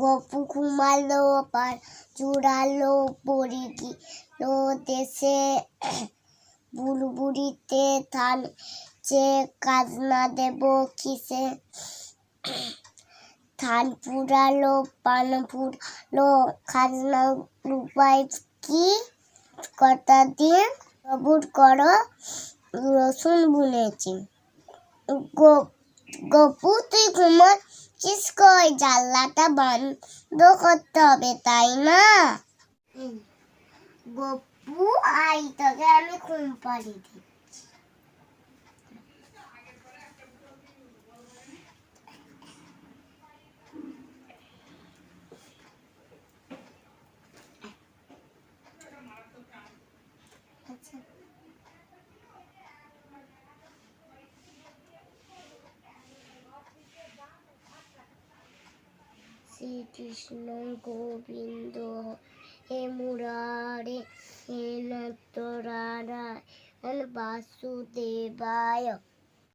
গপু ঘুমালো পার চূড়ালো পড়ি গিলো দেশে বুড়বুড়িতে থান, যে কাজ না দেব কিসে? ধান পুরালো, পান পুরালো, খাজনা উপায় কি? কটা দিন সবুর করো? রসুন বুনেছি। গপু তুই ঘুমাচ্ছিস কই? জানলাটা বন্ধ করতে হবে তাই না? গপু আই তোকে আমি ঘুম পাড়ি দিই শ্রীকৃষ্ণ গোবিন্দ হে মুরারে হে নতরারায়ণ বাসুদেবায়।